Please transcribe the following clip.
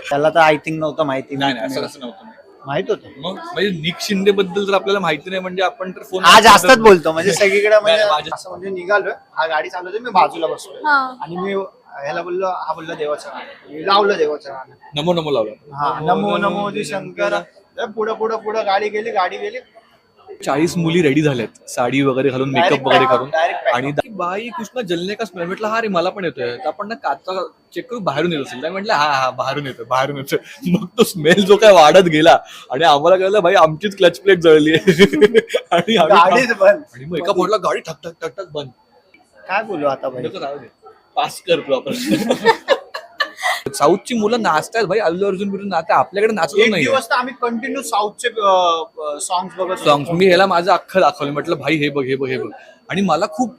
त्याला तर I think नव्हतं माहिती. नाही नाही असं असं नव्हतं. माहीत होतं. मग म्हणजे निक शिंदे बद्दल जर आपल्याला माहिती नाही म्हणजे आपण तर फोन हा जास्तच बोलतो म्हणजे सगळीकडे म्हणजे माझ्या- असं म्हणजे निघालोय. हा गाडी चालवतोय मी बाजूला बसलोय. हा. आणि मी ह्याला बोललो हा बोललो देवाचं गाणं मी लावलं देवाचं गाणं नमो नमो लावला. हा नमो नमो जी शंकर. पुढं पुढं पुढं गाडी गेली गाडी गेली. चाळीस मुली रेडी झाल्यात. साडी वगैरे घालून Direct मेकअप वगैरे pack out, करून direct pack. आणि बाई कृष्ण जलने का स्मेल म्हटलं हा रे मला पण येतोय. तर आपण ना काचा चेक करू बाहेरून येत असेल म्हटलं हा हा बाहेरून येतोय बाहेरून येतोय. मग तो स्मेल जो काय वाढत गेला आणि आम्हाला कळलं भाई आमचीच क्लच प्लेट जळली आणि आम्ही गाडीच बंद. आणि मग एका पॉइंटला गाडी ठक ठक ठक ठक बंद. काय बोलू आता भाई नको राहू दे. पास कर तू आपण साऊथची मुलं नाचतात भाई अल्लू अर्जुन बिर्जून नाचतात. आपल्याकडे नाचलो एक नाही दिवस तर आम्ही कंटिन्यू साऊथचे सॉंग्स बघत होतो. सॉंग मी ह्याला माझं अख्खं दाखवलं. म्हटलं भाई हे बघ हे बघ हे बघ. आणि मला खूप